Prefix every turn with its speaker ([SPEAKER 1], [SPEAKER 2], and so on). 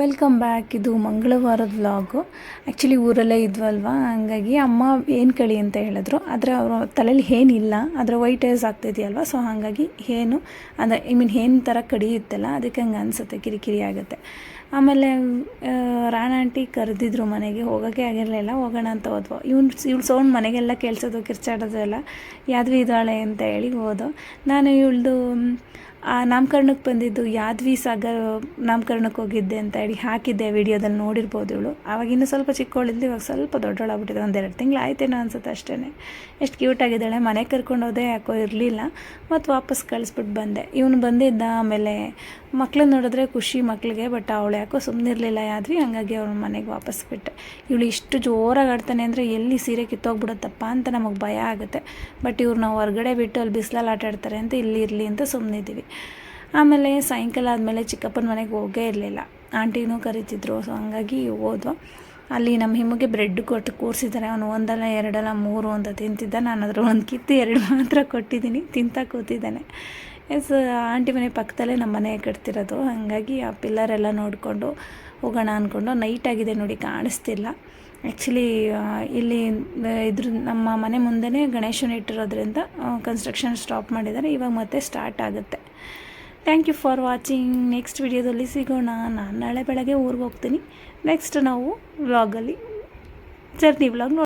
[SPEAKER 1] Welcome back ಇದು ಮಂಗಳವಾರದ vlog actually ಊರಲ್ಲೇ ಇದ್ವಲ್ವಾ? ಹಂಗಾಗಿ ಅಮ್ಮ ಏನು ಕಳಿ ಅಂತ ಹೇಳಿದ್ರು. ಆದರೆ ಅವರ ತಲೆಯಲ್ಲಿ ಏನಿಲ್ಲ ಅದರ ವೈಟ್ ಏಸ್ ಆಗ್ತಿದೆಯಲ್ವ? ಸೊ ಹಾಗಾಗಿ ಏನು? ಅಂದರೆ ಐ ಮೀನ್ ಏನು ಥರ ಕಡಿಯುತ್ತಲ್ಲ ಅದಕ್ಕೆ ಹಂಗೆ ಅನಿಸುತ್ತೆ. ಕಿರಿಕಿರಿ ಆಗುತ್ತೆ. ಆಮೇಲೆ ರಾಣಾಂಟಿ ಕರೆದಿದ್ರು ಮನೆಗೆ. ಹೋಗೋಕ್ಕೆ ಆಗಿರಲಿಲ್ಲ. ಹೋಗೋಣ ಅಂತ ಹೋದ್ವು. ಇವ್ನು, ಇವ್ಳು ಸೌಂಡ್ ಮನೆಗೆಲ್ಲ ಕೇಳಿಸೋದು, ಕಿರ್ಚಾಡೋದು ಎಲ್ಲ. ಯಾದ್ವಿ ಇದ್ದಾಳೆ ಅಂತ ಹೇಳಿ ಹೋದೋ. ನಾನು ಇವಳ್ದು ನಾಮಕರಣಕ್ಕೆ ಬಂದಿದ್ದು ಯಾದ್ವಿ ಸಾಗರ್ ನಾಮಕರಣಕ್ಕೆ ಹೋಗಿದ್ದೆ ಅಂತ ಹೇಳಿ ಹಾಕಿದ್ದೆ ವಿಡಿಯೋದಲ್ಲಿ ನೋಡಿರ್ಬೋದು ಇವಳು. ಆವಾಗ ಇನ್ನೂ ಸ್ವಲ್ಪ ಚಿಕ್ಕವಳಿದ್ಲು ಇವಾಗ ಸ್ವಲ್ಪ ದೊಡ್ಡವಳಾಗ್ಬಿಟ್ಟಿದೆ ಒಂದೆರಡು ತಿಂಗಳು ಆಯ್ತೇನೋ ಅನ್ಸುತ್ತೆ ಅಷ್ಟೇ ಎಷ್ಟು ಕ್ಯೂಟಾಗಿದ್ದಾಳೆ ಮನೆಗೆ ಕರ್ಕೊಂಡು ಹೋದೆ ಯಾಕೋ ಇರಲಿಲ್ಲ ಮತ್ತು ವಾಪಸ್ ಕಳಿಸ್ಬಿಟ್ಟು ಬಂದೆ. ಇವನು ಬಂದಿದ್ದ ಆಮೇಲೆ ಮಕ್ಳನ್ನ ನೋಡಿದ್ರೆ ಖುಷಿ ಮಕ್ಕಳಿಗೆ ಬಟ್ ಅವಳು ಯಾಕೋ ಸುಮ್ಮನಿರಲಿಲ್ಲ ಯಾದ್ವಿ, ಹಂಗಾಗಿ ಅವ್ರ ಮನೆಗೆ ವಾಪಸ್ ಬಿಟ್ಟೆ. ಇವಳು ಇಷ್ಟು ಜೋರಾಗಿ ಆಡ್ತಾನೆ ಅಂದರೆ ಎಲ್ಲಿ ಸೀರೆ ಕಿತ್ತೋಗ್ಬಿಡುತ್ತಪ್ಪ ಅಂತ ನಮಗೆ ಭಯ ಆಗುತ್ತೆ. ಬಟ್ ಇವ್ರು ನಾವು ಹೊರಗಡೆ ಬಿಟ್ಟು ಅಲ್ಲಿ ಬಿಸಿಲಲ್ಲಿ ಆಟ ಆಡ್ತಾರೆ ಅಂತ ಇಲ್ಲಿ ಇರಲಿ ಅಂತ ಸುಮ್ಮನಿದ್ದೀವಿ ಆಮೇಲೆ ಸಾಯಂಕಾಲ ಆದಮೇಲೆ ಚಿಕ್ಕಪ್ಪನ ಮನೆಗೆ ಹೋಗೇ ಇರಲಿಲ್ಲ. ಆಂಟಿನೂ ಕರಿತಿದ್ರು ಸೊ ಹಂಗಾಗಿ ಹೋದ್ವು. ಅಲ್ಲಿ ನಮ್ಮ ಹಿಮ್ಮಗೆ ಬ್ರೆಡ್ ಕೊಟ್ಟು ಕೂರಿಸಿದ್ದಾರೆ ಅವನು ಒಂದಲ್ಲ, ಎರಡಲ್ಲ, ಮೂರು ಅಂತ ತಿಂತಿದ್ದ. ನಾನು ಅದ್ರ ಒಂದು ಕಿತ್ತು, ಎರಡು ಮಾತ್ರ ಕೊಟ್ಟಿದ್ದೀನಿ. ತಿಂತಾ ಕೂತಿದ್ದಾನೆ. ಎಸ್ ಆಂಟಿ ಮನೆ ಪಕ್ಕದಲ್ಲೇ ನಮ್ಮ ಮನೆ ಕಟ್ತಿರೋದು. ಹಾಗಾಗಿ ಆ ಪಿಲ್ಲರೆಲ್ಲ ನೋಡಿಕೊಂಡು ಹೋಗೋಣ ಅಂದ್ಕೊಂಡು ನೈಟ್ ಆಗಿದೆ ನೋಡಿ, ಕಾಣಿಸ್ತಿಲ್ಲ. ಆ್ಯಕ್ಚುಲಿ ಇಲ್ಲಿ ಇದ್ರ, ನಮ್ಮ ಮನೆ ಮುಂದೆನೇ ಗಣೇಶನ ಇಟ್ಟಿರೋದ್ರಿಂದ ಕನ್ಸ್ಟ್ರಕ್ಷನ್ ಸ್ಟಾಪ್ ಮಾಡಿದ್ದಾರೆ. ಇವಾಗ ಮತ್ತೆ ಸ್ಟಾರ್ಟ್ ಆಗುತ್ತೆ. Thank you for watching next ವಿಡಿಯೋದಲ್ಲಿ ಸಿಗೋಣ. ನಾನು ನಾಳೆ ಬೆಳಗ್ಗೆ ಊರಿಗೆ ಹೋಗ್ತೀನಿ. ನೆಕ್ಸ್ಟ್ ನಾವು ವ್ಲಾಗಲ್ಲಿ ಜರ್ನಿ ವ್ಲಾಗ್ ನೋಡಿ